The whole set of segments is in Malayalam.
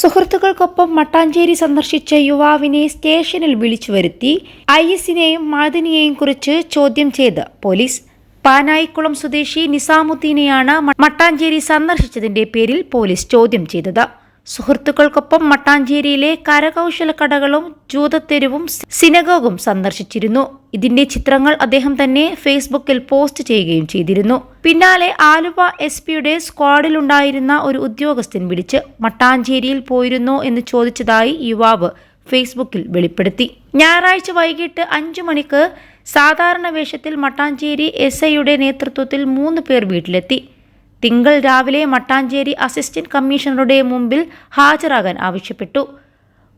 സുഹൃത്തുക്കൾക്കൊപ്പം മട്ടാഞ്ചേരി സന്ദർശിച്ച യുവാവിനെ സ്റ്റേഷനിൽ വിളിച്ചു വരുത്തി ഐ എസിനെയും മാദിനിയെയും കുറിച്ച് ചോദ്യം ചെയ്ത് പോലീസ്. പാനായിക്കുളം സ്വദേശി നിസാമുദ്ദീനെയാണ് മട്ടാഞ്ചേരി സന്ദർശിച്ചതിന്റെ പേരിൽ പോലീസ് ചോദ്യം ചെയ്തത്. സുഹൃത്തുക്കൾക്കൊപ്പം മട്ടാഞ്ചേരിയിലെ കരകൗശല കടകളും ജൂതത്തെരുവും സിനഗോഗും സന്ദർശിച്ചിരുന്നു. ഇതിന്റെ ചിത്രങ്ങൾ അദ്ദേഹം തന്നെ ഫേസ്ബുക്കിൽ പോസ്റ്റ് ചെയ്യുകയും ചെയ്തിരുന്നു. പിന്നാലെ ആലുവ എസ് പിയുടെ സ്ക്വാഡിലുണ്ടായിരുന്ന ഒരു ഉദ്യോഗസ്ഥൻ വിളിച്ച് മട്ടാഞ്ചേരിയിൽ പോയിരുന്നോ എന്ന് ചോദിച്ചതായി യുവാവ് ഫേസ്ബുക്കിൽ വെളിപ്പെടുത്തി. ഞായറാഴ്ച വൈകിട്ട് അഞ്ചു മണിക്ക് സാധാരണ വേഷത്തിൽ മട്ടാഞ്ചേരി എസ് ഐയുടെ നേതൃത്വത്തിൽ മൂന്ന് പേർ വീട്ടിലെത്തി. തിങ്കൾ രാവിലെ മട്ടാഞ്ചേരി അസിസ്റ്റന്റ് കമ്മീഷണറുടെ മുമ്പിൽ ഹാജരാകാൻ ആവശ്യപ്പെട്ടു.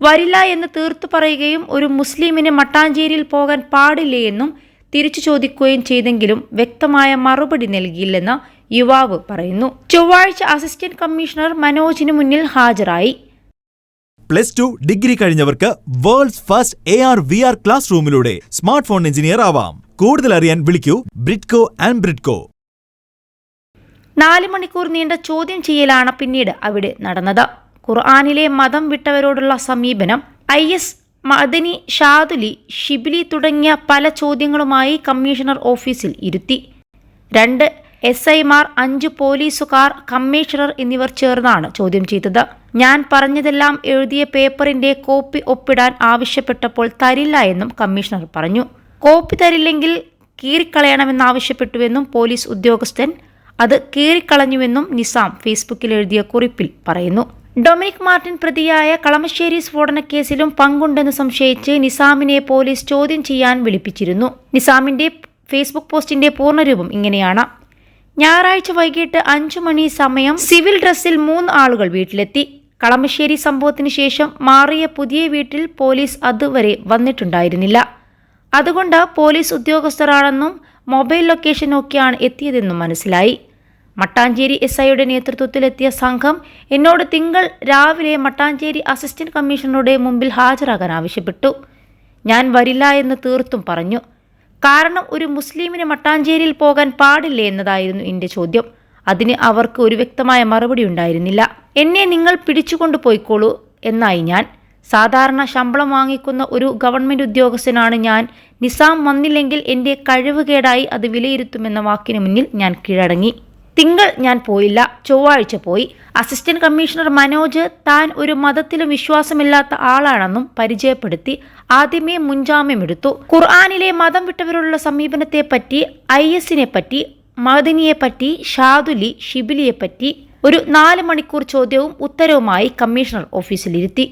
വരില്ല എന്ന് തീർത്തു പറയുകയും ഒരു മുസ്ലിമിന് മട്ടാഞ്ചേരിയിൽ പോകാൻ പാടില്ലേ എന്നും തിരിച്ചു ചോദിക്കുകയും ചെയ്തെങ്കിലും വ്യക്തമായ മറുപടി നൽകിയില്ലെന്ന് യുവാവ് പറയുന്നു. ചൊവ്വാഴ്ച അസിസ്റ്റന്റ് കമ്മീഷണർ മനോജിന് മുന്നിൽ ഹാജരായി. Plus two degree കഴിഞ്ഞവർക്ക് world's first A R V R class റൂമിലൂടെ smart phone engineer ആവാം. കൂടുതൽ അറിയാൻ വിളിക്കൂ ബ്രിഡ്കോ ആൻഡ് ബ്രിഡ്കോ. നാല് മണിക്കൂർ നീണ്ട ചോദ്യം ചെയ്യലാണ് പിന്നീട് അവിടെ നടന്നത്. ഖുർആാനിലെ മതം വിട്ടവരോടുള്ള സമീപനം ഐ എസ് മദനി ഷാദുലി ഷിബിലി തുടങ്ങിയ പല ചോദ്യങ്ങളുമായി കമ്മീഷണർ ഓഫീസിൽ ഇരുത്തി. രണ്ട് എസ് ഐമാർ അഞ്ച് പോലീസുകാർ കമ്മീഷണർ എന്നിവർ ചേർന്നാണ് ചോദ്യം ചെയ്തത്. ഞാൻ പറഞ്ഞതെല്ലാം എഴുതിയ പേപ്പറിന്റെ കോപ്പി ഒപ്പിടാൻ ആവശ്യപ്പെട്ടപ്പോൾ തരില്ല എന്നും കമ്മീഷണർ പറഞ്ഞു. കോപ്പി തരില്ലെങ്കിൽ കീറിക്കളയണമെന്നാവശ്യപ്പെട്ടുവെന്നും പോലീസ് ഉദ്യോഗസ്ഥൻ അത് കീറിക്കളഞ്ഞുവെന്നും നിസാം ഫേസ്ബുക്കിൽ എഴുതിയ കുറിപ്പിൽ പറയുന്നു. ഡൊമിനിക് മാർട്ടിൻ പ്രതിയായ കളമശ്ശേരി സ്ഫോടനക്കേസിലും പങ്കുണ്ടെന്ന് സംശയിച്ച് നിസാമിനെ പോലീസ് ചോദ്യം ചെയ്യാൻ വിളിപ്പിച്ചിരുന്നു. നിസാമിന്റെ ഫേസ്ബുക്ക് പോസ്റ്റിന്റെ പൂർണരൂപം ഇങ്ങനെയാണ്. ഞായറാഴ്ച വൈകിട്ട് അഞ്ചു മണി സമയം സിവിൽ ഡ്രസ്സിൽ മൂന്ന് ആളുകൾ വീട്ടിലെത്തി. കളമശ്ശേരി സംഭവത്തിന് ശേഷം മാറിയ പുതിയ വീട്ടിൽ പോലീസ് അതുവരെ വന്നിട്ടുണ്ടായിരുന്നില്ല. അതുകൊണ്ട് പോലീസ് ഉദ്യോഗസ്ഥരാണെന്നും മൊബൈൽ ലൊക്കേഷൻ നോക്കിയാണ് എത്തിയതെന്നും മനസ്സിലായി. മട്ടാഞ്ചേരി എസ് ഐയുടെ നേതൃത്വത്തിലെത്തിയ സംഘം എന്നോട് തിങ്കൾ രാവിലെ മട്ടാഞ്ചേരി അസിസ്റ്റന്റ് കമ്മീഷണറുടെ മുമ്പിൽ ഹാജരാകാൻ ആവശ്യപ്പെട്ടു. ഞാൻ വരില്ല എന്ന് തീർത്തും പറഞ്ഞു. കാരണം ഒരു മുസ്ലിമിന് മട്ടാഞ്ചേരിയിൽ പോകാൻ പാടില്ലേ എന്നതായിരുന്നു എന്റെ ചോദ്യം. അതിന് അവർക്ക് ഒരു വ്യക്തമായ മറുപടി ഉണ്ടായിരുന്നില്ല. എന്നെ നിങ്ങൾ പിടിച്ചുകൊണ്ടു പോയിക്കോളൂ എന്നായി ഞാൻ. സാധാരണ ശമ്പളം വാങ്ങിക്കുന്ന ഒരു ഗവൺമെന്റ് ഉദ്യോഗസ്ഥനാണ് ഞാൻ. നിസാം വന്നില്ലെങ്കിൽ എന്റെ കഴിവുകേടായി അത് വിലയിരുത്തുമെന്ന വാക്കിനു മുന്നിൽ ഞാൻ കീഴടങ്ങി. തിങ്കൾ ഞാൻ പോയില്ല. ചൊവ്വാഴ്ച പോയി. അസിസ്റ്റന്റ് കമ്മീഷണർ മനോജ് താൻ ഒരു മതത്തിലും വിശ്വാസമില്ലാത്ത ആളാണെന്നും പരിചയപ്പെടുത്തി. ആദ്യമേ മുൻജാമ്യമെടുത്തു ഖുർആാനിലെ മതം വിട്ടവരുള്ള സമീപനത്തെപ്പറ്റി ഐ എസിനെ പറ്റി മദനിയെ പറ്റി ഷാദുലി ഷിബിലിയെ പറ്റി ഒരു നാല് മണിക്കൂർ ചോദ്യവും ഉത്തരവുമായി കമ്മീഷണർ ഓഫീസിലിരുത്തി.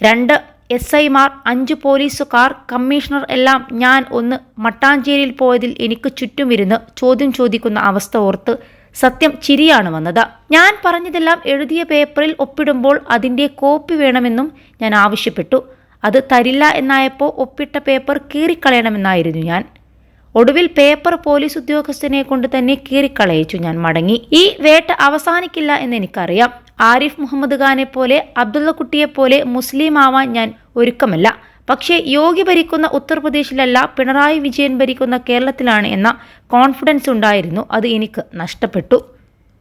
രണ്ട് എസ് ഐമാർ അഞ്ച് പോലീസുകാർ കമ്മീഷണർ എല്ലാം ഞാൻ ഒന്ന് മട്ടാഞ്ചേരിയിൽ പോയതിൽ എനിക്ക് ചുറ്റുമിരുന്ന് ചോദ്യം ചോദിക്കുന്ന അവസ്ഥ ഓർത്ത് സത്യം ചിരിയാണ് വന്നത്. ഞാൻ പറഞ്ഞതെല്ലാം എഴുതിയ പേപ്പറിൽ ഒപ്പിടുമ്പോൾ അതിന്റെ കോപ്പി വേണമെന്നും ഞാൻ ആവശ്യപ്പെട്ടു. അത് തരില്ല എന്നായപ്പോൾ ഒപ്പിട്ട പേപ്പർ കീറിക്കളയണമെന്നായിരുന്നു ഞാൻ. ഒടുവിൽ പേപ്പർ പോലീസ് ഉദ്യോഗസ്ഥനെ കൊണ്ട് തന്നെ കീറിക്കളയിച്ചു ഞാൻ മടങ്ങി. ഈ വേട്ട അവസാനിക്കില്ല എന്ന് എനിക്കറിയാം. ആരിഫ് മുഹമ്മദ് ഖാനെ പോലെ അബ്ദുള്ളക്കുട്ടിയെ പോലെ മുസ്ലിം ആവാൻ ഞാൻ ഒരുക്കമല്ല. പക്ഷേ യോഗി ഭരിക്കുന്ന ഉത്തർപ്രദേശിലല്ല പിണറായി വിജയൻ ഭരിക്കുന്ന കേരളത്തിലാണ് എന്ന കോൺഫിഡൻസ് ഉണ്ടായിരുന്നു. അത് എനിക്ക് നഷ്ടപ്പെട്ടു.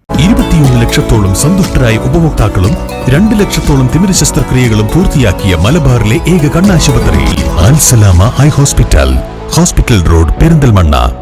ഇരുപത്തിയൊന്ന് ലക്ഷത്തോളം സന്തുഷ്ടരായ ഉപഭോക്താക്കളും രണ്ട് ലക്ഷത്തോളം തിമിര ശസ്ത്രക്രിയകളും പൂർത്തിയാക്കിയ മലബാറിലെ ഏക കണ്ണാശുപത്രി ഹോസ്പിറ്റൽ. Hospital road Perinthalmanna.